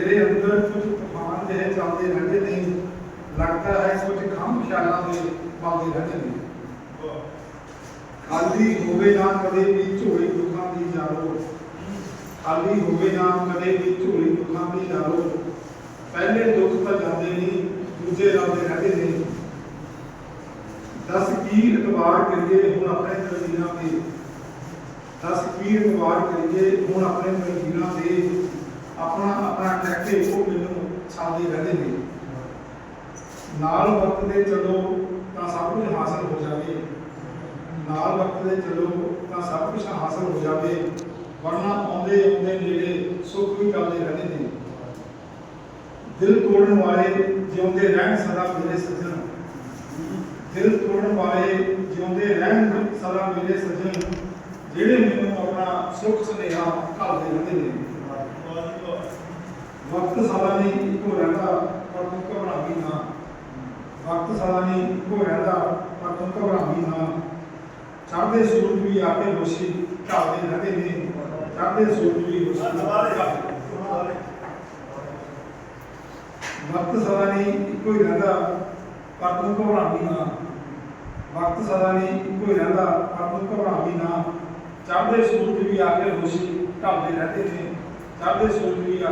ਮੇਰੇ ਅੰਦਰ ਕੁਝ ਤੂਫਾਨ ਜਿਹੇ ਚੱਲਦੇ ਰਹਿੰਦੇ ਨੇ, ਲੱਗਦਾ ਹੈ ਕੁਝ ਖੰਭ ਖਿਆਲਾਂ ਦੇ ਪਾਉਂਦੇ ਰਹਿੰਦੇ ਨੇ। ਖਾਲੀ ਹੋਵੇ ਨਾ ਕਦੇ ਵੀ ਝੋਲੀ ਦੁੱਖਾਂ ਦੀ ਜਾਲੋ ਖਾਲੀ ਹੋਵੇ ਨਾ ਕਦੇ ਵੀ ਝੋਲੀ ਦੁੱਖਾਂ ਦੀ ਜਾਲੋ ਪਹਿਲੇ ਦੁੱਖ ਤਾਂ ਜਾਂਦੇ ਨਹੀਂ ਦੂਜੇ ਲਾਉਂਦੇ ਰਹਿੰਦੇ ਨੇ। ਦਸ ਕੀ ਇਤਬਾਰ ਕਰੀਏ ਹੁਣ ਆਪਣੇ ਤਕਦੀਰਾਂ ਤੇ। ਦਸ ਕੀ ਇਤਬਾਰ ਕਰੀਏ ਹੁਣ ਆਪਣੇ ਤਕਦੀਰਾਂ ਤੇ ਆਪਣਾ ਆਪਣਾ ਟੈਕਟੇ ਉਹ ਮੈਨੂੰ ਛਾਲਦੇ ਰਹਿੰਦੇ ਨੇ। ਨਾਲ ਵਕਤ ਦੇ ਚੱਲੋ ਤਾਂ ਸਭ ਕੁਝ ਹਾਸਲ ਹੋ ਜਾਵੇ। ਨਾਲ ਵਕਤ ਦੇ ਚੱਲੋ ਤਾਂ ਸਭ ਕੁਝ ਹਾਸਲ ਹੋ ਜਾਵੇ। ਵਰਨਾ ਆਉਂਦੇ ਆਉਂਦੇ ਨੇੜੇ ਸੁੱਖ ਵੀ ਕਰਦੇ ਰਹਿੰਦੇ ਨੇ। ਦਿਲ ਤੋੜਨ ਵਾਲੇ ਜਿਉਂਦੇ ਰਹਿਣ ਸਦਾ ਮੇਰੇ ਸੱਜਣ। ਦਿਲ ਤੋੜਨ ਵਾਲੇ ਜਿਉਂਦੇ ਰਹਿਣ ਸਦਾ ਮੇਰੇ ਸੱਜਣ। ਜਿਹੜੇ ਮੈਨੂੰ ਆਪਣਾ ਸੁੱਖ ਸੁਨੇਹਾ ਘੱਲਦੇ ਰਹਿੰਦੇ ਨੇ। ਵਕਤ ਸਦਾ ਨਹੀਂ ਇੱਕੋ ਰਹਿੰਦਾ ਪਰ ਤੂੰ ਘਬਰਾਵੀ ਨਾ। ਵਕਤ ਸਦਾ ਨਹੀਂ ਇੱਕੋ ਰਹਿੰਦਾ ਪਰ ਤੂੰ ਘਬਰਾਵੀ ਨਾ। ਚੜ੍ਹਦੇ ਸੂਰਜ ਵੀ ਆ ਕੇ ਰੋਸ਼ਨੀ ਢਾਲਦੇ ਰਹਿੰਦੇ ਨੇ। ਚੜ੍ਹਦੇ ਸੂਰਜ ਵੀ ਢਾਲਦੇ ਵਕਤ ਸਦਾ ਨਹੀਂ ਇੱਕੋ ਹੀ ਰਹਿੰਦਾ ਪਰ ਤੂੰ ਘਬਰਾਵੀ ਨਾ। ਵਕਤ ਸਦਾ ਨਹੀਂ ਇੱਕੋ ਹੀ ਰਹਿੰਦਾ ਪਰ ਤੂੰ ਘਬਰਾਵੀ ਨਾ। ਚੜ੍ਹਦੇ ਸੂਰਜ ਵੀ ਆ ਕੇ ਰੋਸ਼ਨੀ ਢਾਲਦੇ ਰਹਿੰਦੇ ਨੇ। ਚੜ੍ਹਦੇ ਸੂਰਜ ਵੀ ਆ